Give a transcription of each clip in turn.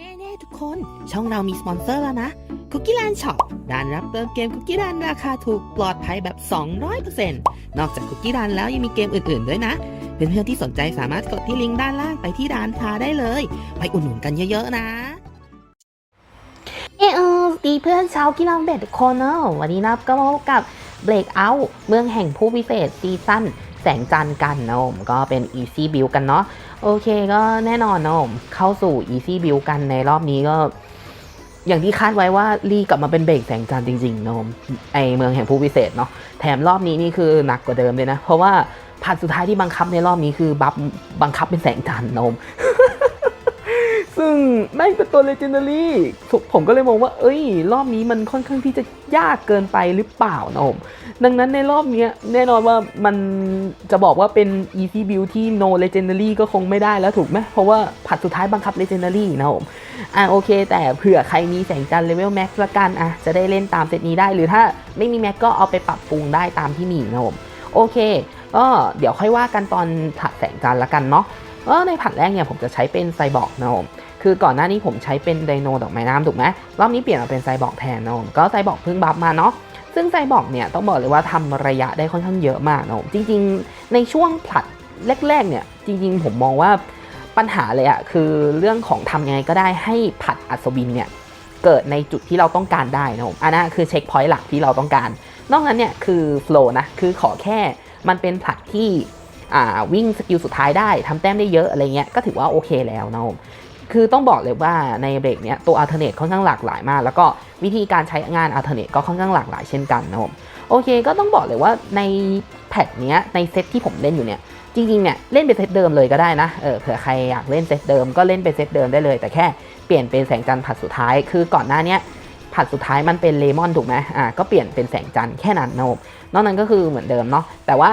เน่ๆทุกคน ช่องเรามีสปอนเซอร์แล้วนะคุกกี้ a ลนช็อปร้านรับเติมเกมคุกกี้ a ลนราคาถูกปลอดภัยแบบ 200%นอกจากคุกกี้ a ลนแล้วยังมีเกมอื่นๆด้วยนะ เพื่อนๆที่สนใจสามารถกดที่ลิงก์ด้านล่างไปที่ร้านค้าได้เลย ไปอุดหนุนกันเยอะๆนะเอออดีเพื่อนชาวกีฬาเบสทุกคนเนาะวันนี้นะครับก็มาพบกับ Breakout เมืองแห่งผู้พิเศษซีซั่น แสงจันทร์กันนะผมก็เป็น Easy Build กันเนาะโอเคก็แน่นอนนะผมเข้าสู่ Easy Build กันในรอบนี้ก็ อย่างที่คาดไว้ว่ารีกลับมาเป็นเบรกแสงจันทร์จริงๆนะผมไอเมืองแห่งผู้พิเศษเนาะแถมรอบนี้นี่คือหนักกว่าเดิมเลยนะ เพราะว่าผ่านสุดท้ายที่บังคับในรอบนี้คือบัฟบังคับเป็นแสงจันทร์นาะ ซึ่งแม่งเป็นตัว legendary ผมผมก็เลยมองว่า เอ้ย รอบนี้มันค่อนข้างที่จะยากเกินไปหรือเปล่านะผมดังนั้นในรอบนี้แน่นอนว่ามันจะบอกว่าเป็น easy build ที่ no legendary ก็คงไม่ได้แล้วถูกไหมเพราะว่าผัดสุดท้ายบังคับ legendary นะผมอะโอเค แต่เผื่อใครมีแสงจันทร์ level max ละกันอะจะได้เล่นตามเซตนี้ได้ หรือถ้าไม่มี max ก็เอาไปปรับปรุงได้ตามที่มีนะผมโอเคก็เดี๋ยวค่อยว่ากันตอนผัดแสงจันทร์ละกันเนาะในผัดแรกเนี่ยผมจะใช้เป็นไซบอร์กนะผม คือก่อนหน้านี้ผมใช้เป็นไดโนดอกไม้น้ำถูกไหมรอบนี้เปลี่ยนมาเป็นไซบอร์กแทนนะผมก็ไซบอร์กเพิ่งบัฟมาเนาะซึ่งไซบอร์กเนี่ยต้องบอกเลยว่าทำระยะได้ค่อนข้างเยอะมากนะผมจริง ๆ ในช่วงผลัดแรกๆเนี่ยจริง ๆ ผมมองว่าปัญหาเลยอะคือเรื่องของทำยังไงก็ได้ให้ผลัดอัศวินเนี่ยเกิดในจุดที่เราต้องการได้นะผมอันนั้นคือเช็คพอยต์หลักที่เราต้องการ นอกนั้นเนี่ยคือโฟล์นะคือขอแค่มันเป็นผลัดที่วิ่งสกิลสุดท้ายได้ทำแต้มได้เยอะอะไรเงี้ยก็ถือว่าโอเคแล้วนะผม คือต้องบอกเลยว่าในเบรกเนี้ยตัวอัลเทอร์เนทค่อนข้างหลากหลายมาก แล้วก็วิธีการใช้งานอัลเทอร์เนทก็ค่อนข้างหลากหลายเช่นกันนะผมโอเคก็ต้องบอกเลยว่าในแพทเนี้ยในเซตที่ผมเล่นอยู่เนี่ยจริงๆเนี่ยเล่นเป็นเซตเดิมเลยก็ได้นะเออเผื่อใครอยากเล่นเซตเดิมก็เล่นเป็นเซตเดิมได้เลย แต่แค่เปลี่ยนเป็นแสงจันทร์ผัดสุดท้าย คือก่อนหน้าเนี้ยผัดสุดท้ายมันเป็นเลมอนถูกไหมอ่าก็เปลี่ยนเป็นแสงจันทร์แค่นั้นนะผมนอกนั้นก็คือเหมือนเดิมเนาะแต่ว่า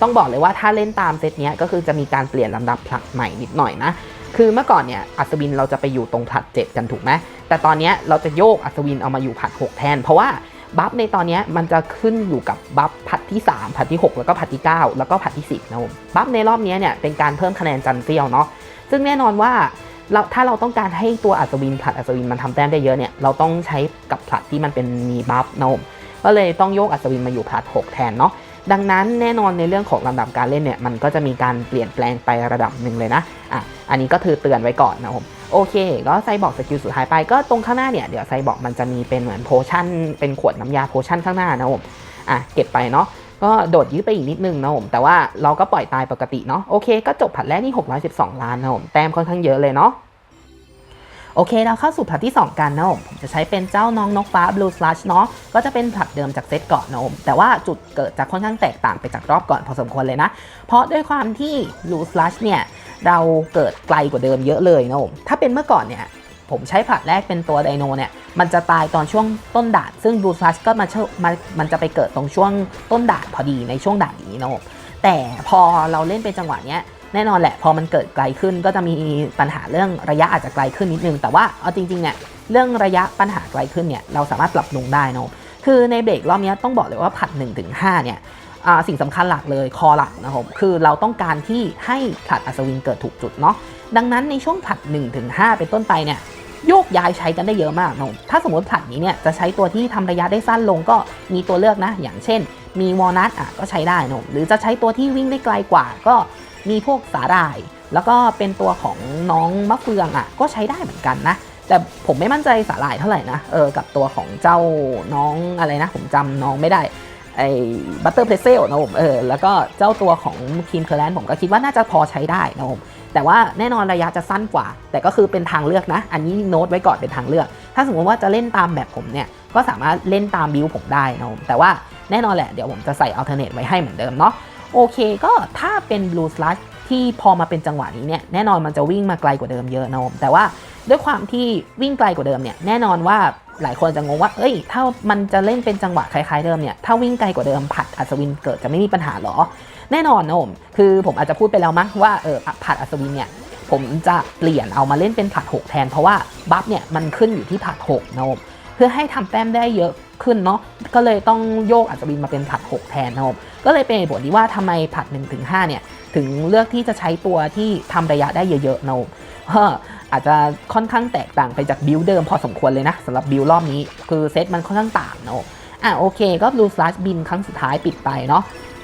ต้องบอกเลยว่าถ้าเล่นตามเซตเนี้ยก็คือจะมีการเปลี่ยนลำดับผลัดใหม่นิดหน่อยนะ คือเมื่อก่อนเนี่ยอัศวินเราจะไปอยู่ตรงผัด 7 กันถูกไหมแต่ตอนนี้เราจะโยกอัศวินเอามาอยู่ผัด 6 แทน เพราะว่าบัฟในตอนนี้มันจะขึ้นอยู่กับบัฟผัดที่ 3 ผัดที่ 6 แล้วก็ผัดที่ 9 แล้วก็ผัดที่ 10นะผมบัฟในรอบนี้เนี่ยเป็นการเพิ่มคะแนนจันเซียวเนาะซึ่งแน่นอนว่าเราถ้าเราต้องการให้ตัวอัศวินผลัดอัศวินมันทำแต้มได้เยอะเนี่ยเราต้องใช้กับผลัดที่มันเป็นมีบัฟนะผมก็เลยต้องโยกอัศวินมาอยู่ผลัด 6 แทนเนาะ ดังนั้นแน่นอนในเรื่องของลำดับการเล่นเนี่ยมันก็จะมีการเปลี่ยนแปลงไประดับหนึ่งเลยนะอะอันนี้ก็คือเตือนไว้ก่อนนะผมโอเค ก็ไซบอกสกิลสุดท้ายไปก็ตรงข้างหน้าเนี่ยเดี๋ยวไซบอกมันจะมีเป็นเหมือนโพชั่นเป็นขวดน้ำยาโพชั่นข้างหน้านะผมอะเก็บไปเนาะก็โดดยื้อไปอีกนิดนึงนะผมแต่ว่าเราก็ปล่อยตายปกติเนาะโอเค ก็จบผัดแรกนี่612 ล้านนะผมแต้มค่อนข้างเยอะเลยเนาะ โอเคเราเข้าสู่ผัดที่ 2 กันนะผมผมจะใช้เป็นเจ้าน้องนกฟ้า Blue Slash เนาะก็จะเป็นผัดเดิมจากเซตก่อนนะผมแต่ว่าจุดเกิดจะค่อนข้างแตกต่างไปจากรอบก่อนพอสมควรเลยนะ เพราะด้วยความที่ Blue Slash เนี่ยเราเกิดไกลกว่าเดิมเยอะเลยนะผมถ้าเป็นเมื่อก่อนเนี่ยผมใช้ผัดแรกเป็นตัวไดโนเนี่ยมันจะตายตอนช่วงต้นด่านซึ่ง Blue Slash ก็มาเชมามันจะไปเกิดตรงช่วงต้นด่านพอดีในช่วงด่านนี้นะผมแต่พอเราเล่นเป็นจังหวะเนี้ย แน่นอนแหละ พอมันเกิดไกลขึ้นก็จะมีปัญหาเรื่องระยะอาจจะไกลขึ้นนิดนึง แต่ว่าเอาจริงๆเนี่ยเรื่องระยะปัญหาไกลขึ้นเนี่ยเราสามารถปรับปรุงได้นะคือในเบรกรอบนี้ต้องบอกเลยว่าผัด1-5ถึงหเนี่ยอ่าสิ่งสำคัญหลักเลยคอหลักนะครับคือเราต้องการที่ให้ผัดอัศวินเกิดถูกจุดเนาะดังนั้นในช่วงผัด1-5ถึงหเป็นต้นไปเนี่ยโยกย้ายใช้กันได้เยอะมากนะถ้าสมมติผัดนี้เนี่ยจะใช้ตัวที่ทำระยะได้สั้นลงก็มีตัวเลือกนะ อย่างเช่น มีวอลนัทอะก็ใช้ได้นะหรือจะใช้ตัวที่วิ่งได้ไกลกว่าก็ มีพวกสาหร่าย แล้วก็เป็นตัวของน้องมะเฟืองอะก็ใช้ได้เหมือนกันนะ แต่ผมไม่มั่นใจสาหร่ายเท่าไหร่นะเออกับตัวของเจ้าน้องอะไรนะ ผมจำน้องไม่ได้ไอ้บัตเตอร์เพลเซลนะผมเออแล้วก็เจ้าตัวของครีมเคอร์แลนผมก็คิดว่าน่าจะพอใช้ได้นะผมแต่ว่าแน่นอนระยะจะสั้นกว่า แต่ก็คือเป็นทางเลือกนะ อันนี้โน้ตไว้ก่อนเป็นทางเลือก ถ้าสมมติว่าจะเล่นตามแบบผมเนี่ย ก็สามารถเล่นตามบิวผมได้นะผมแต่ว่าแน่นอนแหละเดี๋ยวผมจะใส่อัลเทอร์เนทไว้ให้เหมือนเดิมเนาะ โอเคก็ถ้าเป็น Blue Slash ที่พอมาเป็นจังหวะนี้เนี่ยแน่นอนมันจะวิ่งมาไกลกว่าเดิมเยอะนะผมแต่ว่าด้วยความที่วิ่งไกลกว่าเดิมเนี่ยแน่นอนว่าหลายคนจะงงว่า เอ้ย ถ้ามันจะเล่นเป็นจังหวะคล้ายๆเดิมเนี่ย ถ้าวิ่งไกลกว่าเดิมผัดอัศวินเกิดจะไม่มีปัญหาหรอ แน่นอนนะผม คือผมอาจจะพูดไปแล้วมั้งว่าเออผัดอัศวินเนี่ย ผมจะเปลี่ยนเอามาเล่นเป็นผัดหกแทน เพราะว่าบัฟเนี่ยมันขึ้นอยู่ที่ผัดหกนะผม เพื่อให้ทำแต้มได้เยอะ ขึ้นเนาะก็เลยต้องโยกอัศวินมาเป็นผัดหกแทนนะผมก็เลยเป็นเหตุผลที่ว่าทำไมผัด1-5เนี่ยถึงเลือกที่จะใช้ตัวที่ทำระยะได้เยอะๆนะก็อาจจะค่อนข้างแตกต่างไปจากบิลเดิมพอสมควรเลยนะสำหรับบิลรอบนี้คือเซตมันค่อนข้างต่างนะผมอะโอเคก็บลูสลัชบินครั้งสุดท้ายปิดไปเนาะ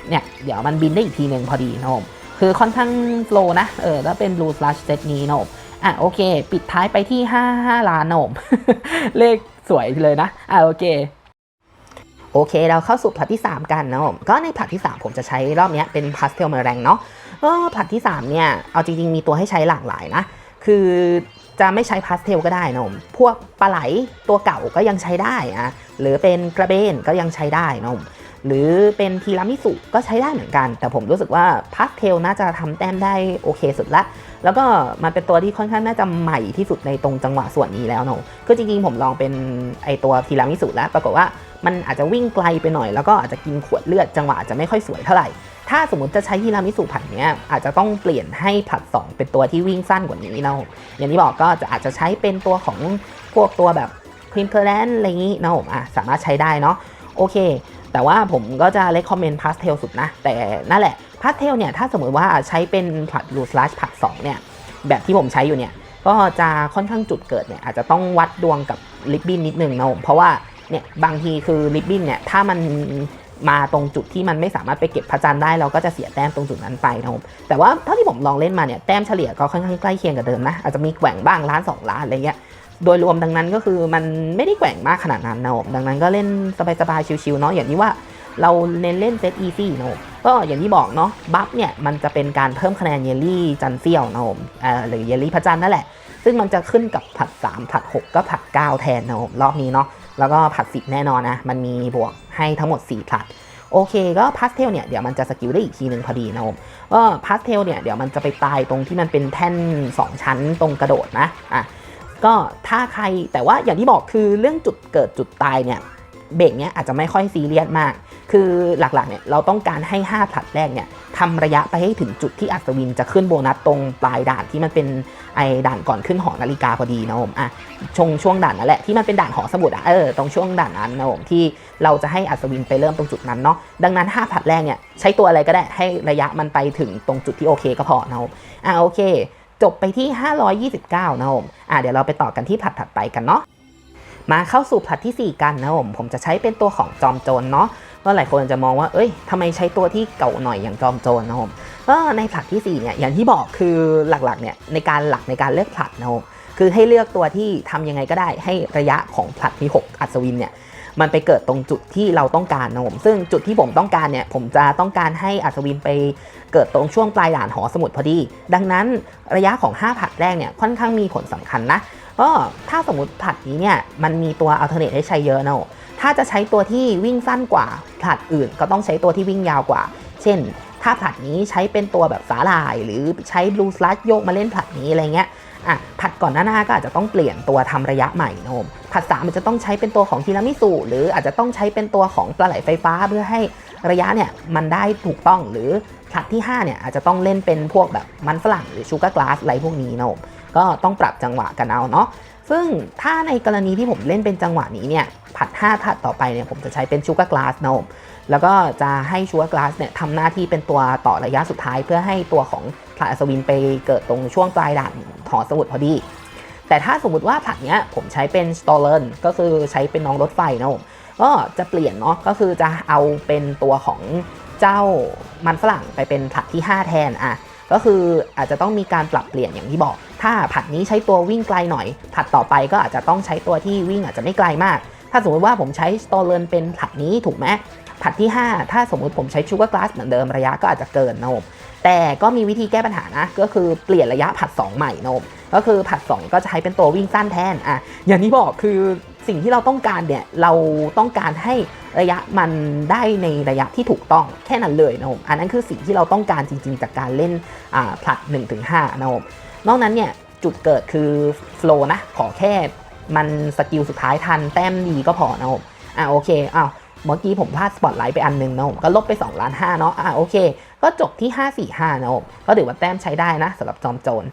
เนี่ยเดี๋ยวมันบินได้อีกทีหนึ่งพอดีนะผมคือค่อนข้างโฟล์นะเออแล้วเป็นบลูสลัชเซตนี้นะผมอะโอเค ปิดท้ายไปที่ 5 5 ล้านนะผมเลขสวยเลยนะ อะโอเค โอเค เราเข้าสู่ผัดที่ 3 กันนะผมก็ในผัดที่ 3 ผมจะใช้รอบนี้เป็นพาสเทลมาแรงเนาะก็พลัดที่ 3 เนี่ย เอาจริง ๆ มีตัวให้ใช้หลากหลายนะ คือจะไม่ใช้พาสเทลก็ได้นะผมพวกปลาไหลตัวเก่าก็ยังใช้ได้อะหรือเป็นกระเบนก็ยังใช้ได้นะผม หรือเป็นทีรามิสุก็ใช้ได้เหมือนกัน แต่ผมรู้สึกว่าพาสเทลน่าจะทำแต้มได้โอเคสุดละ แล้วก็มันเป็นตัวที่ค่อนข้างน่าจะใหม่ที่สุดในตรงจังหวะส่วนนี้แล้วเนอะก็จริงๆผมลองเป็นไอตัวทีรามิสุแล้วปรากฏว่ามันอาจจะวิ่งไกลไปหน่อย แล้วก็อาจจะกินขวดเลือดจังหวะอาจจะไม่ค่อยสวยเท่าไหร่ ถ้าสมมติจะใช้ทีรามิสุผัดเนี้ยอาจจะต้องเปลี่ยนให้ผัด 2 เป็นตัวที่วิ่งสั้นกว่านี้เนาะอย่างที่บอกก็จะอาจจะใช้เป็นตัวของพวกตัวแบบครีมเพลนอะไรอย่างนี้เนาะอะสามารถใช้ได้เนาะโอเค แต่ว่าผมก็จะเล c คอมเมนต์พาสเทลสุดนะ แต่นั่นแหละพาสเทลเนี่ยถ้าสมมติว่าใช้เป็นผัดลูสลัชผัด2เนี่ยแบบที่ผมใช้อยู่เนี่ยก็จะค่อนข้างจุดเกิดเนี่ยอาจจะต้องวัดดวงกับลิปบินนิดนึงนะผมเพราะว่าเนี่ยบางทีคือลิปบินเนี่ยถ้ามันมาตรงจุดที่มันไม่สามารถไปเก็บพระจันทร์ได้เราก็จะเสียแต้มตรงจุดนั้นไปนะผมแต่ว่าเท่าที่ผมลองเล่นมาเนี่ยแต้มเฉลี่ยก็ค่อนข้างใกล้เคียงกับเดิมนะอาจจะมีแกว่งบ้างล้านสองล้านอะไรเงี้ย โดยรวมดังนั้นก็คือมันไม่ได้แกว่งมากขนาดนั้นนะผมดังนั้นก็เล่นสบายๆชิวๆเนาะอย่างนี้ว่าเราเน้นเล่นเซตอีซี่นะผมก็อย่างที่บอกเนาะบัฟเนี่ยมันจะเป็นการเพิ่มคะแนนเยลลี่จันเซียวนะผมเอ่อหรือเยลลี่พระจันทร์นั่นแหละ ซึ่งมันจะขึ้นกับผัด 3 ผัด 6 ก็ผัด 9 แทนนะผมรอบนี้เนาะแล้วก็ผัด 10 แน่นอนนะมันมีบวกให้ทั้งหมด 4 ผัดโอเคก็พาสเทลเนี่ยเดี๋ยวมันจะสกิลได้อีกทีหนึ่งพอดีนะผมก็พาสเทลเนี่ยเดี๋ยวมันจะไปตายตรงที่มันเป็นแท่น 2 ชั้นตรงกระโดดนะอะ ก็ถ้าใครแต่ว่าอย่างที่บอกคือเรื่องจุดเกิดจุดตายเนี่ยเบรกเนี้ยอาจจะไม่ค่อยซีเรียสมาก คือหลักๆเนี่ยเราต้องการให้ 5ผลัดแรกเนี่ยทำระยะไปให้ถึงจุดที่อัศวินจะขึ้นโบนัสตรงปลายด่านที่มันเป็นไอด่านก่อนขึ้นหอนาฬิกาพอดีนะผมอะชงช่วงด่านนั่นแหละที่มันเป็นด่านหอสมุดอะเออตรงช่วงด่านนั้นนะผมที่เราจะให้อัศวินไปเริ่มตรงจุดนั้นเนาะดังนั้น 5ผลัดแรกเนี่ยใช้ตัวอะไรก็ได้ให้ระยะมันไปถึงตรงจุดที่โอเคก็พอนะผมอะโอเค จบไปที่ 529 นะผมอะเดี๋ยวเราไปต่อกันที่ผลัดถัดไปกันเนาะมาเข้าสู่ผลัดทีสี่4 กันนะผมผมจะใช้เป็นตัวของจอมโจรเนาะก็หลายคนจะมองว่า เอ้ยทำไมใช้ตัวที่เก่าหน่อยอย่างจอมโจรนะครับก็ในผลัดที่4เนี่ยอย่างที่บอกคือหลักๆเนี่ยในการหลักในการเลือกผลัดนะครับคือให้เลือกตัวที่ทำยังไงก็ได้ให้ระยะของผลัดที่ 6 อัศวินเนี่ย มันไปเกิดตรงจุดที่เราต้องการนะผมซึ่งจุดที่ผมต้องการเนี่ยผมจะต้องการให้อัศวินไปเกิดตรงช่วงปลายด่านหอสมุดพอดี ดังนั้นระยะของ 5 ผัดแรกเนี่ยค่อนข้างมีผลสำคัญนะก็ถ้าสมมติผัดนี้เนี่ยมันมีตัวอัลเทอร์เนทให้ใช้เยอะนะถ้าจะใช้ตัวที่วิ่งสั้นกว่าผัดอื่นก็ต้องใช้ตัวที่วิ่งยาวกว่า เช่น ถ้าผัดนี้ใช้เป็นตัวแบบสาลาย หรือใช้บลูสลัดโยกมาเล่นผัดนี้อะไรเงี้ย อะผัดก่อนหน้าก็อาจจะต้องเปลี่ยนตัวทำระยะใหม่นะผมผัดสามมันจะต้องใช้เป็นตัวของทีรามิสุหรืออาจจะต้องใช้เป็นตัวของปลาไหลไฟฟ้าเพื่อให้ระยะเนี่ยมันได้ถูกต้องหรือผัดที่5เนี่ยอาจจะต้องเล่นเป็นพวกแบบมันฝรั่งหรือชูการ์กลาสอะไรพวกนี้นะผมก็ต้องปรับจังหวะกันเอาเนาะซึ่งถ้าในกรณีที่ผมเล่นเป็นจังหวะนี้เนี่ยผัด5ผัดต่อไปเนี่ยผมจะใช้เป็นชูการ์กลาสนะผมแล้วก็จะให้ชูการ์กลาสเนี่ยทำหน้าที่เป็นตัวต่อระยะสุดท้ายเพื่อให้ตัวของ ผลัดอัศวินไปเกิดตรงช่วงปลายด่านหอสมุดพอดี แต่ถ้าสมมติว่าผลัดเนี้ยผมใช้เป็นสตอเลนก็คือใช้เป็นน้องรถไฟนะผมก็จะเปลี่ยนเนาะก็คือจะเอาเป็นตัวของเจ้ามันฝรั่งไปเป็นผลัดที่ 5 แทนอะก็คืออาจจะต้องมีการปรับเปลี่ยนอย่างที่บอก ถ้าผัดนี้ใช้ตัววิ่งไกลหน่อยผัดต่อไปก็อาจจะต้องใช้ตัวที่วิ่งอาจจะไม่ไกลมาก ถ้าสมมติว่าผมใช้สโตเลนเป็นผัดนี้ถูกไหมผัดที่ 5 ถ้าสมมติผมใช้ชูการ์กลาสเหมือนเดิมระยะก็อาจจะเกินนะผม แต่ก็มีวิธีแก้ปัญหานะ ก็คือเปลี่ยนระยะผัด 2 ใหม่นะผมก็คือผัด 2 ก็จะใช้เป็นตัววิ่งสั้นแทนอะอย่างที่บอกคือสิ่งที่เราต้องการเนี่ยเราต้องการให้ระยะมันได้ในระยะที่ถูกต้องแค่นั้นเลยนะผมอันนั้นคือสิ่งที่เราต้องการจริง ๆ จากการเล่นอ่าผลัด1-5นะผมนอกนั้นเนี่ยจุดเกิดคือโฟลนะขอแค่มันสกิลสุดท้ายทันแต้มดีก็พอนะผมอ่าโอเคอ้าวเมื่อกี้ผมพลาดสปอตไลท์ไปอันหนึงนะผมก็ลบไป2ล้าน5เนาะอ่าโอเค ก็จบที่ 545 นะผมก็ถือว่าแต้มใช้ได้นะสำหรับจอมโจร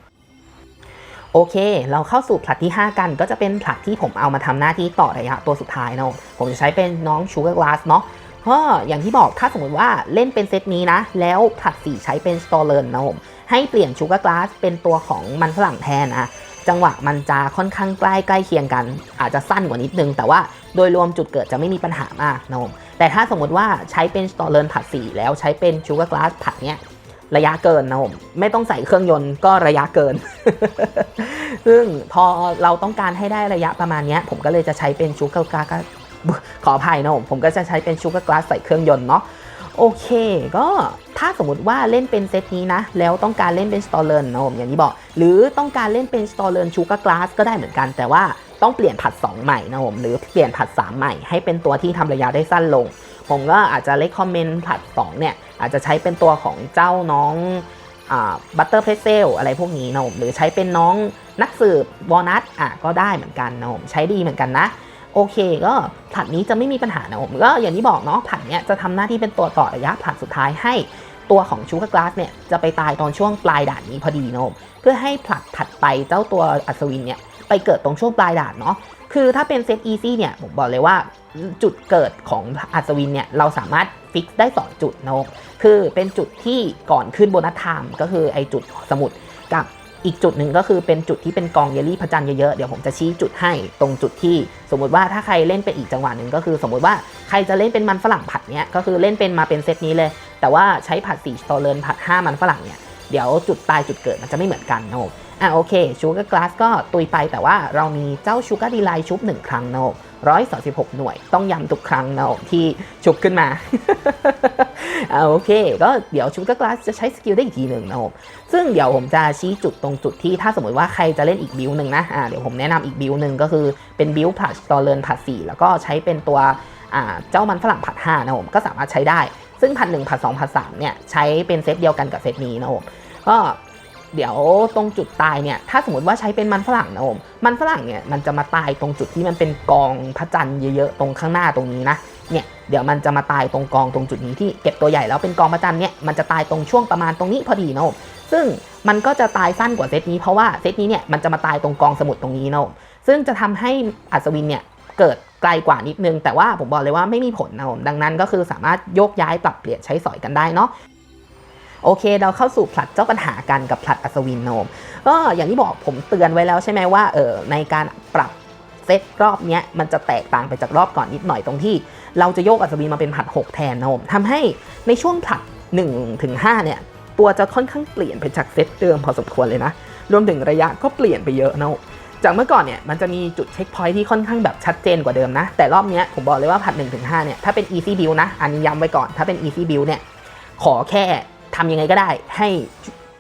โอเค เราเข้าสู่ผลัดที่ 5 กัน ก็จะเป็นผลัดที่ผมเอามาทำหน้าที่ต่อระยะตัวสุดท้ายนะผมผมจะใช้เป็นน้องชูการ์กลาสเนาะก็อย่างที่บอกถ้าสมมติว่าเล่นเป็นเซตนี้นะ แล้วผลัดสีใช้เป็นสตอเลนนะผมให้เปลี่ยนชูการ์กลาสเป็นตัวของมันฝรั่งแทนนะจังหวะมันจะค่อนข้างใกล้ใกล้เคียงกัน อาจจะสั้นกว่านิดนึง แต่ว่าโดยรวมจุดเกิดจะไม่มีปัญหามากนะผม แต่ถ้าสมมติว่าใช้เป็นสตอเลนผัดสีแล้วใช้เป็นชูการ์กลาสผัดเนี้ยระยะเกินนะผมไม่ต้องใส่เครื่องยนต์ก็ระยะเกิน ซึ่งพอเราต้องการให้ได้ระยะประมาณนี้ผมก็เลยจะใช้เป็นชูการ์กลาสขออภัยนะผมผมก็จะใช้เป็นชูการ์กลาสใส่เครื่องยนต์เนาะ โอเค ก็ถ้าสมมติว่าเล่นเป็นเซตนี้นะ แล้วต้องการเล่นเป็นสตอเลนนะผมอย่างที่บอก หรือต้องการเล่นเป็นสตอเลนชูการ์กลาสก็ได้เหมือนกัน แต่ว่าต้องเปลี่ยนผัด 2 ใหม่นะผมหรือเปลี่ยนผัด 3 ใหม่ให้เป็นตัวที่ทำระยะได้สั้นลง ผมก็อาจจะเลคคอมเมนต์ผัด 2 เนี่ย อาจจะใช้เป็นตัวของเจ้าน้องบัตเตอร์เพรสเซลอะไรพวกนี้นะผมหรือใช้เป็นน้องนักสืบวอลนัทอะก็ได้เหมือนกันนะผมใช้ดีเหมือนกันนะ โอเคก็ผัดนี้จะไม่มีปัญหานะผมก็อย่างที่บอกเนาะผัดเนี้ยจะทำหน้าที่เป็นตัวต่อระยะผัดสุดท้ายให้ตัวของชูการ์กลาสเนี่ยจะไปตายตอนช่วงปลายด่านนี้พอดีนะผมเพื่อให้ผลัดถัดไปเจ้าตัวอัศวินเนี่ยไปเกิดตรงช่วงปลายด่านเนาะคือถ้าเป็นเซตอีซี่เนี่ยผมบอกเลยว่าจุดเกิดของอัศวินเนี่ยเราสามารถฟิกได้ 2 จุดนะคือเป็นจุดที่ก่อนขึ้นโบนัสไทม์ก็คือไอจุดสมุด อีกจุดหนึ่งก็คือเป็นจุดที่เป็นกองเยลลี่พระจันทร์เยอะๆ เดี๋ยวผมจะชี้จุดให้ตรงจุดที่ สมมติว่าถ้าใครเล่นเป็นอีกจังหวะหนึ่งก็คือ สมมติว่าใครจะเล่นเป็นมันฝรั่งผัดเนี้ยก็คือเล่นเป็นมาเป็นเซตนี้เลย แต่ว่าใช้ผัด4สตอเลนผัด 5 มันฝรั่งเนี่ยเดี๋ยวจุดตายจุดเกิดมันจะไม่เหมือนกันนะผมอะโอเคชูการ์กลาสก็ตุยไปแต่ว่าเรามีเจ้าชูการ์ดีไลชุบหนึ่งครั้งนะร้อยสสิบ หกหน่วย ต้องย้ำทุกครั้งนะที่ชุบขึ้นมาอโอเค ก็เดี๋ยวชูการ์กลาสจะใช้สกิลได้อีกทีหนึ่งนะผมซึ่งเดี๋ยวผมจะชี้จุดตรงจุดที่ถ้าสมมติว่าใครจะเล่นอีกบิวหนึ่งนะอ่าเดี๋ยวผมแนะนำอีกบิวหนึ่งก็คือเป็นบิวผัดตอเลนผัด4แล้วก็ใช้เป็นตัวอ่าเจ้ามันฝรั่งผัด5นะผมก็สามารถใช้ได้ ซึ่งผัด1ผัด2ผัด3เนี่ยใช้เป็นเซตเดียวกันกับเซตนี้นะผมก็ เดี๋ยวตรงจุดตายเนี่ยถ้าสมมติว่าใช้เป็นมันฝรั่งนะผมมันฝรั่งเนี่ยมันจะมาตายตรงจุดที่มันเป็นกองพระจันทร์เยอะๆตรงข้างหน้าตรงนี้นะเนี่ยเดี๋ยวมันจะมาตายตรงกองตรงจุดนี้ที่เก็บตัวใหญ่แล้วเป็นกองพระจันทร์เนี่ยมันจะตายตรงช่วงประมาณตรงนี้พอดีนะผมซึ่งมันก็จะตายสั้นกว่าเซตนี้เพราะว่าเซตนี้เนี่ยมันจะมาตายตรงกองสมุดตรงนี้นะผมซึ่งจะทำให้อัศวินเนี่ยเกิดไกลกว่านิดนึง แต่ว่าผมบอกเลยว่าไม่มีผลนะผมดังนั้นก็คือสามารถโยกย้ายปรับเปลี่ยนใช้สอยกันได้เนาะ โอเค เราเข้าสู่ผลัดเจ้าปัญหากันกับผลัดอัศวินโนมก็อย่างที่บอกผมเตือนไว้แล้วใช่ไหมว่าเออในการปรับเซตรอบนี้มันจะแตกต่างไปจากรอบก่อนนิดหน่อยตรงที่เราจะโยกอัศวินมาเป็นผลัด 6 แทนนะผมทำให้ในช่วงผลัด1ถึง5เนี่ยตัวจะค่อนข้างเปลี่ยนไปจากเซตเดิมพอสมควรเลยนะ รวมถึงระยะก็เปลี่ยนไปเยอะนะจากเมื่อก่อนเนี่ยมันจะมีจุดเช็คพอยท์ที่ค่อนข้างแบบชัดเจนกว่าเดิมนะ แต่รอบนี้ผมบอกเลยว่าผัด1ถึง5เนี่ยถ้าเป็น easy build นะ อันนี้ย้ำไว้ก่อน ถ้าเป็น easy build เนี่ยขอแค่ ทำยังไงก็ได้ให้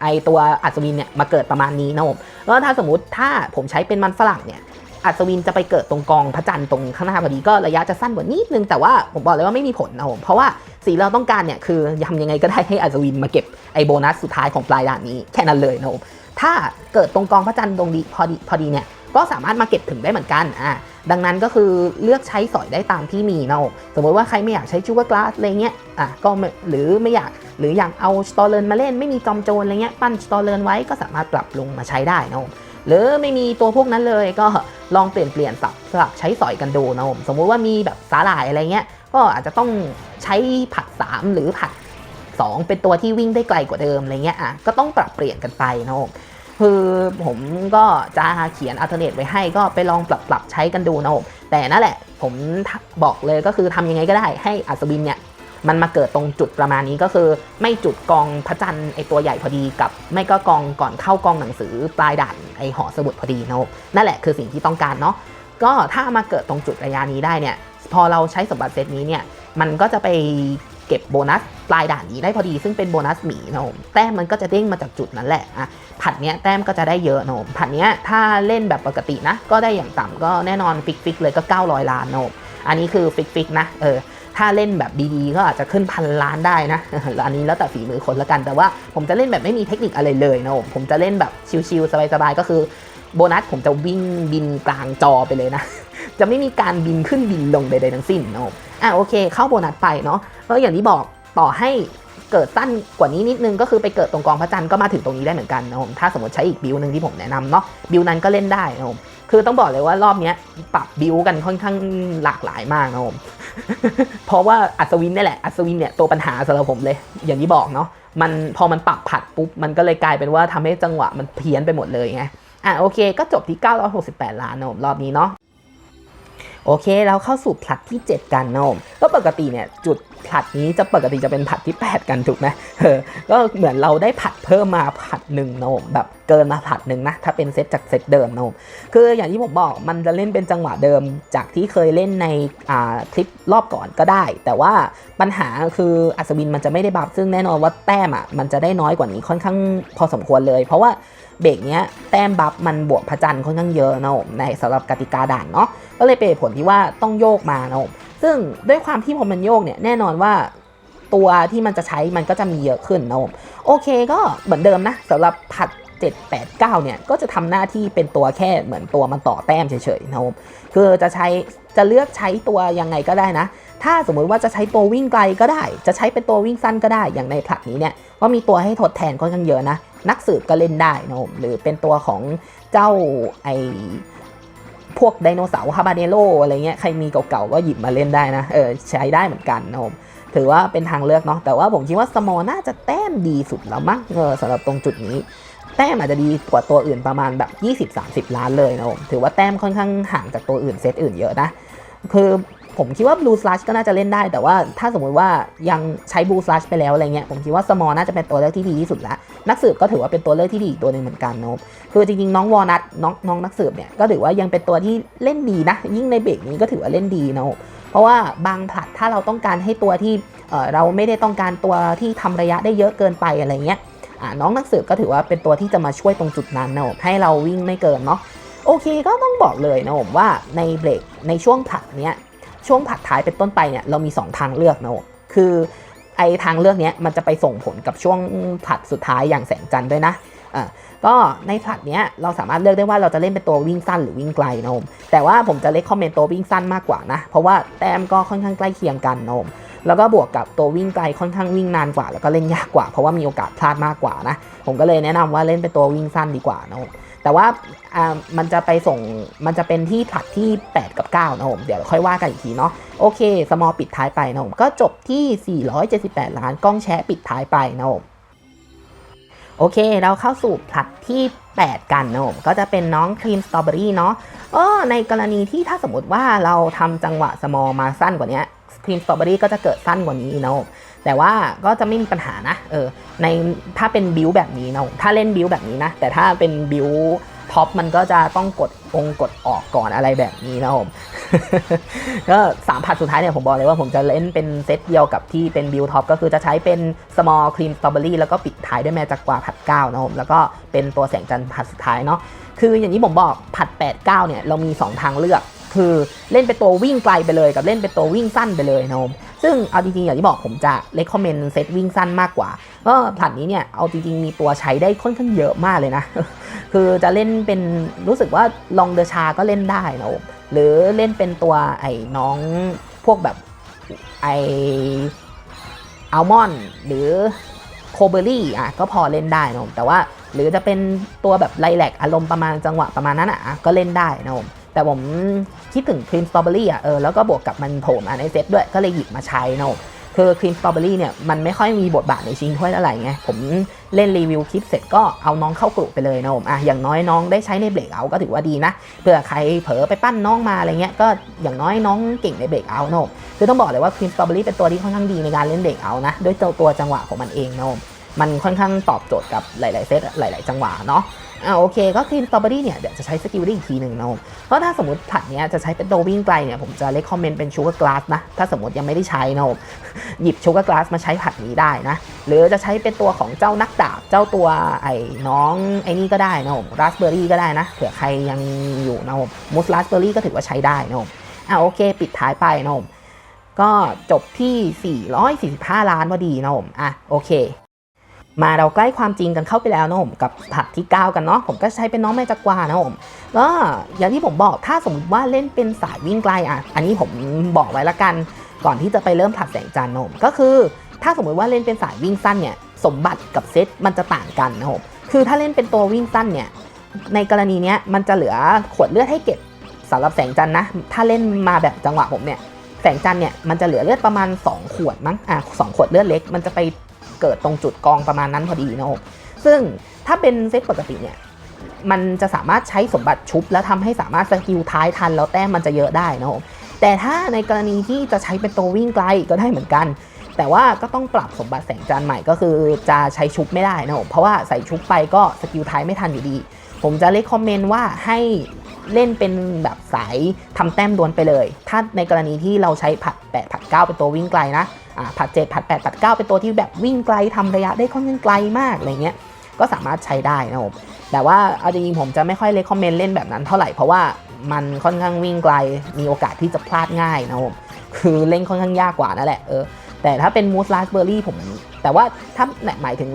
ไอตัวอัศวินเนี่ยมาเกิดประมาณนี้นะผมแล้วถ้าสมมติถ้าผมใช้เป็นมันฝรั่งเนี่ยอัศวินจะไปเกิดตรงกองพระจันทร์ตรงข้างหน้าพอดีก็ระยะจะสั้นกว่านิดนึงแต่ว่าผมบอกเลยว่าไม่มีผลนะผมเพราะว่าสิ่งเราต้องการเนี่ยคือทำยังไงก็ได้ให้อัศวินมาเก็บไอโบนัสสุดท้ายของปลายด่านนี้แค่นั้นเลยนะผมถ้าเกิดตรงกองพระจันทร์ตรงดีพอดีพอดีเนี่ย ก็สามารถมาเก็บถึงได้เหมือนกันอ่าดังนั้นก็คือเลือกใช้สอยได้ตามที่มีเนะผมสมมติว่าใครไม่อยากใช้ชูการ์กลาสอะไรเงี้ยอะก็หรือไม่อยากหรืออยากเอาสตอเลนมาเล่น ไม่มีจอมโจรอะไรเงี้ยปั้นสตอเลนไว้ก็สามารถปรับลงมาใช้ได้เนาะหรือไม่มีตัวพวกนั้นเลยก็ลองเปลี่ยนเปลี่ยนสับสลับใช้สอยกันดูนะผมสมมุติว่ามีแบบสาหร่ายอะไรเงี้ยก็อาจจะต้องใช้ผัด 3 หรือผัด 2 เป็นตัวที่วิ่งได้ไกลกว่าเดิมอะไรเงี้ยอะก็ต้องปรับเปลี่ยนกันไปนะผม คือผมก็จะเขียนอัลเทอร์เนทไว้ให้ก็ไปลองปรับปรับใช้กันดูนะผมแต่นั่นแหละผมบอกเลยก็คือทำยังไงก็ได้ให้อัศวินเนี่ยมันมาเกิดตรงจุดประมาณนี้ก็คือ ไม่จุดกองพระจันทร์ไอตัวใหญ่พอดีกับ ไม่ก็กองก่อนเข้ากองหนังสือปลายด่านไอหอสมุดพอดีนะนั่นแหละคือสิ่งที่ต้องการเนาะก็ถ้ามาเกิดตรงจุดระยะนี้ได้เนี่ยพอเราใช้สมบัติเซตนี้เนี่ยมันก็จะไป เก็บโบนัสปลายด่านนี้ได้พอดีซึ่งเป็นโบนัสหมีนะผมแต้มมันก็จะเด้งมาจากจุดนั้นแหละอะผัดเนี้ยแต้มก็จะได้เยอะนะผมผัดเนี้ยถ้าเล่นแบบปกตินะ ก็ได้อย่างต่ำก็แน่นอนฟิกฟิกเลยก็ 900 ล้านนะผมอันนี้คือฟิกฟิกนะเออถ้าเล่นแบบดีๆ ก็อาจจะขึ้นพันล้านได้นะ อันนี้แล้วแต่ฝีมือคนละกัน แต่ว่าผมจะเล่นแบบไม่มีเทคนิคอะไรเลยนะผมผมจะเล่นแบบชิลๆสบายๆก็คือโบนัสผมจะวิ่งบินกลางจอไปเลยนะ จะไม่มีการบินขึ้นบินลงใดๆทั้งสิ้นนะผม อะโอเค เข้าโบนัสไปเนาะแล้วอย่างที่บอกต่อให้เกิดสั้นกว่านี้นิดนึงก็คือไปเกิดตรงกองพระจันทร์ก็มาถึงตรงนี้ได้เหมือนกันนะผมถ้าสมมติใช้อีกบิวหนึ่งที่ผมแนะนำเนาะบิวนั้นก็เล่นได้นะผมคือต้องบอกเลยว่ารอบนี้ปรับบิวกันค่อนข้างหลากหลายมากนะผมเพราะว่าอัศวินนี่แหละอัศวินเนี่ยตัวปัญหาสำหรับผมเลย อย่างที่บอกเนาะมันพอมันปรับผัดปุ๊บมันก็เลยกลายเป็นว่าทำให้จังหวะมันเพี้ยนไปหมดเลยไงอะโอเคก็จบที่ 968 ล้านนะผมรอบนี้เนาะ โอเค เราเข้าสู่ผลัดที่ 7 กันนะผมก็ปกติเนี่ยจุดผลัดนี้จะปกติจะเป็นผลัดที่ 8 กันถูกไหมเออก็เหมือนเราได้ผัดเพิ่มมาผัดหนึ่งนะผมแบบเกินมาผัดหนึ่งนะถ้าเป็นเซตจากเซตเดิมนะผมคืออย่างที่ผมบอกมันจะเล่นเป็นจังหวะเดิมจากที่เคยเล่นในอ่าคลิปรอบก่อนก็ได้ แต่ว่าปัญหาคืออัศวินมันจะไม่ได้บัฟซึ่งแน่นอนว่าแต้มอะมันจะได้น้อยกว่านี้ค่อนข้างพอสมควรเลย เพราะว่าเบรกเนี้ยแต้มบัฟมันบวกพระจันทร์ค่อนข้างเยอะนะผมในสำหรับกติกาด่านเนาะ ก็เลยเป็นผลที่ว่าต้องโยกมานะผมซึ่งด้วยความที่พอมันโยกเนี่ยแน่นอนว่าตัวที่มันจะใช้มันก็จะมีเยอะขึ้นนะผมโอเคก็เหมือนเดิมนะสำหรับผัด7 8 9เนี่ยก็จะทำหน้าที่เป็นตัวแค่เหมือนตัวมันต่อแต้มเฉยๆนะครับ คือจะใช้จะเลือกใช้ตัวยังไงก็ได้นะ ถ้าสมมุติว่าจะใช้ตัววิ่งไกลก็ได้ จะใช้เป็นตัววิ่งสั้นก็ได้ อย่างในผลัดนี้เนี่ยก็มีตัวให้ทดแทนค่อนข้างเยอะนะ นักสืบก็เล่นได้นะครับหรือเป็นตัวของเจ้าไอ พวกไดโนเสาร์ฮาบาเนโลอะไรเงี้ยใครมีเก่าๆก็หยิบมาเล่นได้นะเออใช้ได้เหมือนกันนะครับถือว่าเป็นทางเลือกเนาะแต่ว่าผมคิดว่าสมอน่าจะแต้มดีสุดแล้วมั้งเออสำหรับตรงจุดนี้ แต้มอาจจะดีกว่าตัวอื่นประมาณแบบ 20-30 ล้านเลยนะผมถือว่าแต้มค่อนข้างห่างจากตัวอื่นเซตอื่นเยอะนะคือ ผมคิดว่า Blue Slash ก็น่าจะเล่นได้ แต่ว่าถ้าสมมุติว่ายังใช้ Blue Slash ไปแล้วอะไรเงี้ยผมคิดว่า Small น่าจะเป็นตัวเลือกที่ดีที่สุดละนักสืบก็ถือว่าเป็นตัวเลือกที่ดีตัวหนึ่งเหมือนกันนะครับคือจริงๆน้องวอนัทน้องน้องนักสืบเนี่ยก็ถือว่ายังเป็นตัวที่เล่นดีนะ ยิ่งในเบรกนี้ก็ถือว่าเล่นดีนะครับเพราะว่าบางผลัดถ้าเราต้องการให้ตัวที่เออเราไม่ได้ต้องการตัวที่ทำระยะได้เยอะเกินไปอะไรเงี้ยอ่าน้องนักสืบก็ถือว่าเป็นตัวที่จะมาช่วยตรงจุดนั้นนะผมให้เราวิ่งไม่เกินเนาะโอเคก็ต้องบอกเลยนะผมว่าในเบรกในช่วงผลัดเนี้ย ช่วงผัดท้ายเป็นต้นไปเนี่ยเรามี 2 ทางเลือกนะคือไอทางเลือกเนี้ยมันจะไปส่งผลกับช่วงผัดสุดท้ายอย่างแสงจันทร์ด้วยนะอ่าก็ในผัดเนี้ยเราสามารถเลือกได้ว่าเราจะเล่นเป็นตัววิ่งสั้นหรือวิ่งไกลนะผมแต่ว่าผมจะเลคคอมเมนต์ตัววิ่งสั้นมากกว่านะ เพราะว่าแต้มก็ค่อนข้างใกล้เคียงกันนะผมแล้วก็บวกกับตัววิ่งไกลค่อนข้างวิ่งนานกว่า แล้วก็เล่นยากกว่า เพราะว่ามีโอกาสพลาดมากกว่านะ ผมก็เลยแนะนำว่าเล่นเป็นตัววิ่งสั้นดีกว่านะผม แต่ว่าอ่ามันจะไปส่งมันจะเป็นที่ผลัดที่ 8 กับ 9 นะผม เดี๋ยวค่อยว่ากันอีกทีเนาะโอเค สมอปิดท้ายไปนะผมก็จบที่ 478 ล้านกล้องแชะปิดท้ายไปนะผมโอเค เราเข้าสู่ผลัดที่ 8 กันนะผมก็จะเป็นน้องครีมสตรอเบอรี่เนาะเออในกรณีที่ถ้าสมมติว่าเราทำจังหวะสมอมาสั้นกว่านี้ครีมสตรอเบอรี่ก็จะเกิดสั้นกว่านี้เนาะ แต่ว่าก็จะไม่มีปัญหานะเออในถ้าเป็นบิวแบบนี้นะถ้าเล่นบิวแบบนี้นะ แต่ถ้าเป็นบิวท็อปมันก็จะต้องกดองกดออกก่อนอะไรแบบนี้นะผมก็สามผัดสุดท้ายเนี่ยผมบอกเลยว่าผมจะเล่นเป็นเซตเดียวกับที่เป็นบิวท็อปก็คือจะใช้เป็น small cream strawberry แล้วก็ปิดท้ายด้วยแมจากกวาผัดเก้านะผมแล้วก็เป็นตัวแสงจันทร์ผัดสุดท้ายเนาะคืออย่างที่ผมบอกผัด8 9เนี่ยเรามี 2 ทางเลือก คือเล่นเป็นตัววิ่งไกลไปเลยกับเล่นเป็นตัววิ่งสั้นไปเลยนะผมซึ่งเอาจริงๆอย่างที่บอกผมจะเลคคอมเมนต์เซตวิ่งสั้นมากกว่าก็ผลัดนี้เนี่ยเอาจริงๆมีตัวใช้ได้ค่อนข้างเยอะมากเลยนะ คือจะเล่นเป็นรู้สึกว่าลองเดชาก็เล่นได้นะผมหรือเล่นเป็นตัวไอ้น้องพวกแบบไออัลมอนหรือโคเบอรี่อะก็พอเล่นได้นะผมแต่ว่าหรือจะเป็นตัวแบบไลแลกอารมณ์ประมาณจังหวะประมาณนั้นอะก็เล่นได้นะผม แต่ผมคิดถึงครีมสตรอเบอรี่อะเออแล้วก็บวกกับมันโผล่มาในเซตด้วยก็เลยหยิบมาใช้นะผมคือครีมสตรอเบอรี่เนี่ยมันไม่ค่อยมีบทบาทในชิงถ้วยเท่าไหร่ไงผมเล่นรีวิวคลิปเสร็จก็เอาน้องเข้ากลุ่มไปเลยนะผมอะอย่างน้อยน้องได้ใช้ในเบรกเอาก็ถือว่าดีนะเผื่อใครเผลอไปปั้นน้องมาอะไรเงี้ยก็อย่างน้อยน้องเก่งในเบรกเอานะผมคือต้องบอกเลยว่าครีมสตรอเบอรี่เป็นตัวที่ค่อนข้างดีในการเล่นเบรกเอานะด้วยตัวตัวจังหวะของมันเองนะผมมันค่อนข้างตอบโจทย์กับหลาย ๆ เซตหลาย ๆ จังหวะเนาะ อ่าโอเค ก็คือสตรอเบอรี่เนี่ยเดี๋ยวจะใช้สกิลได้อีกทีหนึ่งนะผมเพราะถ้าสมมติผัดเนี้ยจะใช้เป็นตัววิ่งไกลเนี่ยผมจะเลคคอมเมนต์เป็นชูการ์กลาสนะ ถ้าสมมติยังไม่ได้ใช้นะผมหยิบชูการ์กลาสมาใช้ผัดนี้ได้นะ หรือจะใช้เป็นตัวของเจ้านักดาบเจ้าตัวไอ้น้องไอ้นี่ก็ได้นะผมราสเบอรี่ก็ได้นะเผื่อใครยังอยู่นะผมมูสราสเบอรี่ก็ถือว่าใช้ได้นะผมอ่าโอเค ปิดท้ายไปนะผมก็จบที่ 445 ล้านพอดีนะผมอะโอเค มาเราใกล้ความจริงกันเข้าไปแล้วนะผมกับผัดที่ 9 กันเนาะผมก็ใช้เป็นน้องแม่จักวานะผมก็อย่างที่ผมบอกถ้าสมมติว่าเล่นเป็นสายวิ่งไกลอะอันนี้ผมบอกไว้ละกัน ก่อนที่จะไปเริ่มผัดแสงจันทร์นะผมก็คือ ถ้าสมมติว่าเล่นเป็นสายวิ่งสั้นเนี่ยสมบัติกับเซตมันจะต่างกันนะผมคือถ้าเล่นเป็นตัววิ่งสั้นเนี่ยในกรณีเนี้ยมันจะเหลือขวดเลือดให้เก็บสำหรับแสงจันทร์นะถ้าเล่นมาแบบจังหวะผมเนี่ยแสงจันทร์เนี่ยมันจะเหลือเลือดประมาณ 2 ขวดมั้งอะสองขวดเลือดเล็ก มันจะไป เกิดตรงจุดกองประมาณนั้นพอดีนะผมซึ่งถ้าเป็นเซตปกติเนี่ยมันจะสามารถใช้สมบัติชุบ แล้วทำให้สามารถสกิลท้ายทันแล้วแต้มมันจะเยอะได้นะผมแต่ถ้าในกรณีที่จะใช้เป็นตัววิ่งไกลก็ได้เหมือนกัน แต่ว่าก็ต้องปรับสมบัติแสงจันทร์ใหม่ก็คือจะใช้ชุบไม่ได้นะผมเพราะว่าใส่ชุบไปก็สกิลท้ายไม่ทันอยู่ดี ผมจะเลคคอมเมนต์ว่าให้เล่นเป็นแบบสายทำแต้มดวนไปเลย ถ้าในกรณีที่เราใช้ผัด8ผัด9เป็นตัววิ่งไกลนะ อ่าผัดผัด8ผัด9เป็นตัวที่แบบวิ่งไกลทำระยะได้ค่อนข้างไกลมากอะไรเงี้ยก็สามารถใช้ได้นะผมแต่ว่าเอาจริงๆผมจะไม่ค่อยเลคคอมเมนต์เล่นแบบนั้นเท่าไหร่ เพราะว่ามันค่อนข้างวิ่งไกล มีโอกาสที่จะพลาดง่ายนะผมคือเล่นค่อนข้างยากกว่านั่นแหละเออแต่ถ้าเป็นมูสลาสเบอร์รี่ผม แต่ว่าถ้าหมายถึง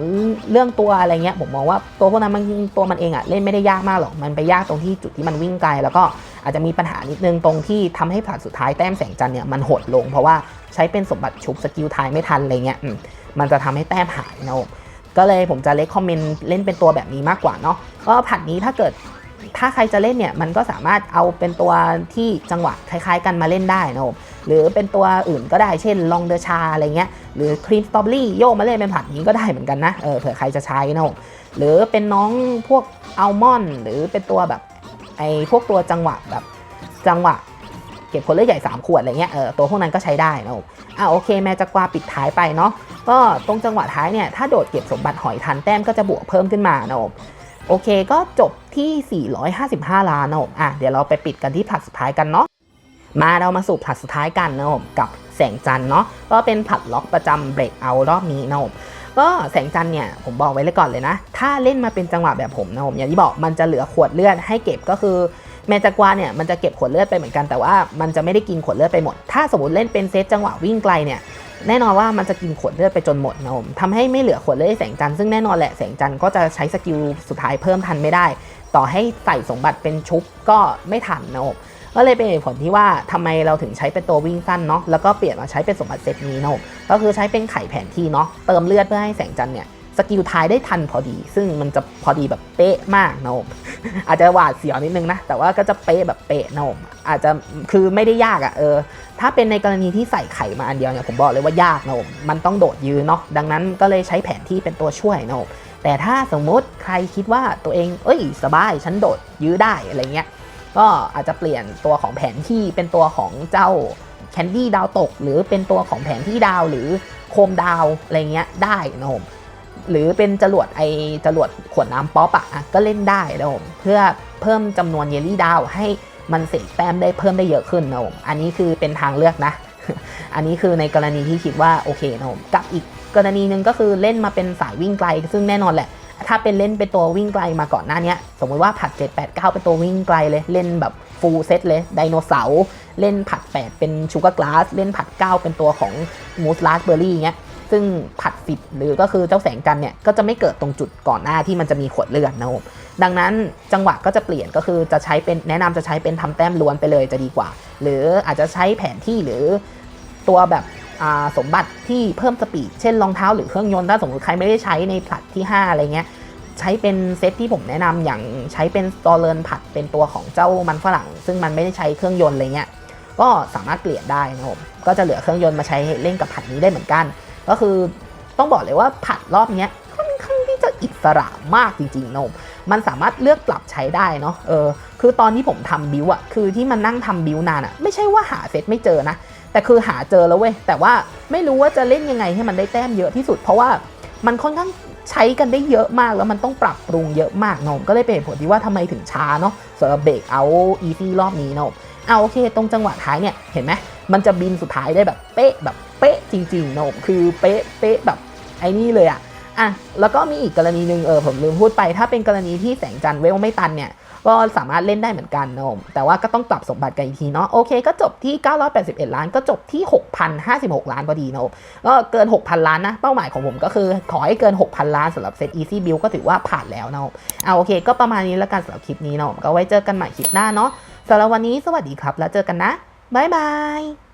เรื่องตัวอะไรเงี้ยผมมองว่าตัวพวกนั้นมันตัวมันเองอะเล่นไม่ได้ยากมากหรอก มันไปยากตรงที่จุดที่มันวิ่งไกลแล้วก็ อาจจะมีปัญหานิดนึงตรงที่ทำให้ผลัดสุดท้ายแต้มแสงจันเนี่ยมันหดลง เพราะว่าใช้เป็นสมบัติชุบสกิลทายไม่ทันอะไรเงี้ยมันจะทำให้แต้มหายนะผมก็เลยผมจะเลคคอมเมนต์เล่นเป็นตัวแบบนี้มากกว่าเนาะก็ผัดนี้ถ้าเกิดถ้าใครจะเล่นเนี่ยมันก็สามารถเอาเป็นตัวที่จังหวะคล้ายๆ กันมาเล่นได้นะผมหรือเป็นตัวอื่นก็ได้เช่นลองเดอชาอะไรเงี้ยหรือครีมสตรอเบอรี่โยกมาเล่นเป็นผัดนี้ก็ได้เหมือนกันนะเออเผื่อใครจะใช้นะผมหรือเป็นน้องพวกอัลมอนด์หรือเป็นตัวแบบ ไอ้พวกตัวจังหวะแบบจังหวะเก็บผลเลือดใหญ่ 3 ขวดอะไรเงี้ยเออตัวพวกนั้นก็ใช้ได้นะผมอะโอเคแม่จะกวาปิดท้ายไปเนาะก็ตรงจังหวะท้ายเนี่ยถ้าโดดเก็บสมบัติหอยทันแต้มก็จะบวกเพิ่มขึ้นมานะผมโอเคก็จบที่ 455 ล้านนะผมอะเดี๋ยวเราไปปิดกันที่ผัดสุดท้ายกันเนาะมาเรามาสู่ผัดสุดท้ายกันนะผมกับแสงจันเนาะก็เป็นผัดล็อกประจำเบรกเอารอบนี้นะผม ก็แสงจันเนี่ยผมบอกไว้เลยก่อนเลยนะ ถ้าเล่นมาเป็นจังหวะแบบผมนะผมอย่างที่บอกมันจะเหลือขวดเลือดให้เก็บก็คือแมจากวาเนี่ยมันจะเก็บขวดเลือดไปเหมือนกันแต่ว่ามันจะไม่ได้กินขวดเลือดไปหมด ถ้าสมมติเล่นเป็นเซตจังหวะวิ่งไกลเนี่ยแน่นอนว่ามันจะกินขวดเลือดไปจนหมดนะผมทำให้ไม่เหลือขวดเลือดให้แสงจันทร์ซึ่งแน่นอนแหละแสงจันทร์ก็จะใช้สกิลสุดท้ายเพิ่มทันไม่ได้ ต่อให้ใส่สมบัติเป็นชุบก็ไม่ทันนะผม ก็เลยเป็นเหตุผลที่ว่าทำไมเราถึงใช้เป็นตัววิ่งสั้นเนาะแล้วก็เปลี่ยนมาใช้เป็นสมบัติเซตนี้นาะก็คือใช้เป็นไข่แผนที่เนาะเติมเลือดเพื่อให้แสงจันทร์เนี่ยสกิลทายได้ทันพอดี ซึ่งมันจะพอดีแบบเป๊ะมากนะผมอาจจะหวาดเสียวนิดนึงนะ แต่ว่าก็จะเป๊ะแบบเป๊ะนะผมอาจจะคือไม่ได้ยากอะ่ะเออ ถ้าเป็นในกรณีที่ใส่ไข่มาอันเดียวเนี่ยผมบอกเลยว่ายากนะผมมันต้องโดดยืนเนาะดังนั้นก็เลยใช้แผนที่เป็นตัวช่วยนะผมแต่ถ้าสมมุติใครคิดว่าตัวเอง เอ้ย สบายฉันโดดยื้อได้อะไรเงี้ย ก็อาจจะเปลี่ยนตัวของแผนที่เป็นตัวของเจ้าแคนดี้ดาวตก หรือเป็นตัวของแผนที่ดาวหรือโคมดาวอะไรเงี้ยได้นะผมหรือเป็นจรวดไอจรวดขวดน้ำป๊อปอะอะก็เล่นได้นะผมเพื่อเพิ่มจำนวนเยลลี่ดาวให้มันเสกแต้มได้เพิ่มได้เยอะขึ้นนะผมอันนี้คือเป็นทางเลือกนะ อันนี้คือในกรณีที่คิดว่าโอเคนะผมกับอีกกรณีหนึ่งก็คือเล่นมาเป็นสายวิ่งไกล ซึ่งแน่นอนแหละ ถ้าเป็นเล่นเป็นตัววิ่งไกลมาก่อนหน้าเนี้ยสมมติว่าผัด 7 8 9 เป็นตัววิ่งไกลเลยเล่นแบบฟูลเซตเลยไดโนเสาร์เล่นผัด 8 เป็นชูการ์กลาสเล่นผัด 9 เป็นตัวของมูสลาสเบอร์รี่เงี้ยซึ่งผัด 10 หรือก็คือเจ้าแสงจันเนี่ยก็จะไม่เกิดตรงจุดก่อนหน้าที่มันจะมีขวดเลือดนะผมดังนั้นจังหวะก็จะเปลี่ยนก็คือจะใช้เป็นแนะนำจะใช้เป็นทำแต้มล้วนไปเลยจะดีกว่า หรืออาจจะใช้แผนที่หรือตัวแบบ สมบัติที่เพิ่มสปีด เช่นรองเท้าหรือเครื่องยนต์ถ้าสมมติใครไม่ได้ใช้ในผลัดที่ 5 อะไรเงี้ย ใช้เป็นเซตที่ผมแนะนำอย่างใช้เป็นตอเลนผัดเป็นตัวของเจ้ามันฝรั่ง ซึ่งมันไม่ได้ใช้เครื่องยนต์อะไรเงี้ยก็สามารถเปลี่ยนได้นะครับผมก็จะเหลือเครื่องยนต์มาใช้เล่นกับผัดนี้ได้เหมือนกัน ก็คือต้องบอกเลยว่าผัดรอบเนี้ยค่อนข้างที่จะอิสระมากจริงๆนะผมมันสามารถเลือกปรับใช้ได้เนาะเออคือตอนที่ผมทำบิวอะคือที่มันนั่งทำบิวนานอะไม่ใช่ว่าหาเซตไม่เจอนะ แต่คือหาเจอแล้วเว้ย แต่ว่าไม่รู้ว่าจะเล่นยังไงให้มันได้แต้มเยอะที่สุด เพราะว่ามันค่อนข้างใช้กันได้เยอะมากแล้วมันต้องปรับปรุงเยอะมากเนอะก็เลยเป็นเหตุผลที่ว่าทำไมถึงช้าเนาะสำหรับเบรกเอาอีซี่รอบนี้เนาะเอาโอเค ตรงจังหวะท้ายเนี่ยเห็นไหมมันจะบินสุดท้ายได้แบบเป๊ะแบบเป๊ะจริงๆเนอะคือเป๊ะเป๊ะแบบไอ้นี่เลยอะ อะแล้วก็มีอีกกรณีหนึ่งเออผมลืมพูดไป ถ้าเป็นกรณีที่แสงจันทร์เวลไม่ตันเนี่ยก็สามารถเล่นได้เหมือนกันนะผมแต่ว่าก็ต้องปรับสมบัติกันอีกทีเนาะโอเคก็จบที่ 981 ล้านก็จบที่ 6,056 ล้านพอดีนะผมก็เกิน 6,000 ล้านนะ เป้าหมายของผมก็คือ ขอให้เกิน 6,000 ล้านสำหรับเซต Easy Build ก็ถือว่าผ่านแล้วนะผมเอาโอเค ก็ประมาณนี้แล้วกันสำหรับคลิปนี้เนาะก็ไว้เจอกันใหม่คลิปหน้าเนาะสำหรับวันนี้สวัสดีครับแล้วเจอกันนะบ๊ายบาย